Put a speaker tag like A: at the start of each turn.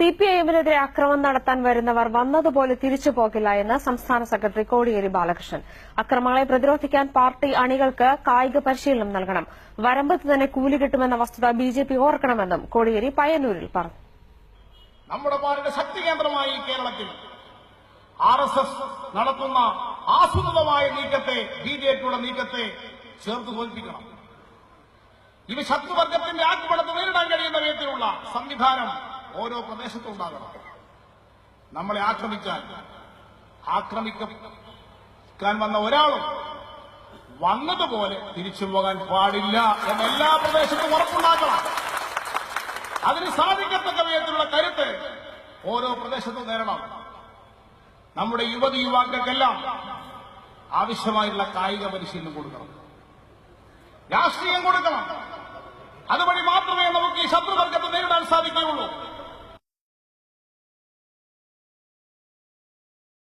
A: സിപിഐഎമ്മിനെതിരെ അക്രമം നടത്താൻ വരുന്നവർ വന്നതുപോലെ തിരിച്ചു പോകില്ല എന്ന് സംസ്ഥാന സെക്രട്ടറി കോടിയേരി ബാലകൃഷ്ണൻ അക്രമങ്ങളെ പ്രതിരോധിക്കാൻ പാർട്ടി അണികൾക്ക് കായിക പരിശീലനം നൽകണം വരമ്പത്ത് തന്നെ കൂലി കിട്ടുമെന്ന വസ്തുത ബിജെപി ഓർക്കണമെന്നും കോടിയേരി പയ്യന്നൂരിൽ പറഞ്ഞു
B: നമ്മുടെ പാർട്ടി ശക്തി കേന്ദ്രമായി കേരളത്തിൽ ആർ എസ് എസ് നടത്തുന്ന ആസൂത്രിതമായ നീക്കത്തെ ബിജെപിയുടെ നീക്കത്തെ ചേർത്ത് തോൽപ്പിക്കണം ഇവ ശത്രുവർഗത്തിന്റെ ആക്രമണത്തെ നേരിടാൻ കഴിയുന്ന വിധത്തിലുള്ള സംവിധാനം ഓരോ പ്രദേശത്തും ഉണ്ടാകണം നമ്മളെ ആക്രമിക്കാൻ ആക്രമിക്കാൻ വന്ന ഒരാളും വന്നതുപോലെ തിരിച്ചു പോകാൻ പാടില്ല എന്ന് എല്ലാ പ്രദേശത്തും ഉറപ്പുണ്ടാക്കണം അതിന് സാധിക്കത്തക്ക വിധത്തിലുള്ള കരുത്ത് ഓരോ പ്രദേശത്തും നേരണം നമ്മുടെ യുവതി യുവാക്കൾക്കെല്ലാം ആവശ്യമായിട്ടുള്ള കായിക പരിശീലനം കൊടുക്കണം രാഷ്ട്രീയം കൊടുക്കണം അതുവഴി മാത്രമേ നമുക്ക് ഈ ശത്രുവർഗത്തെ നേരിടാൻ സാധിക്കുകയുള്ളൂ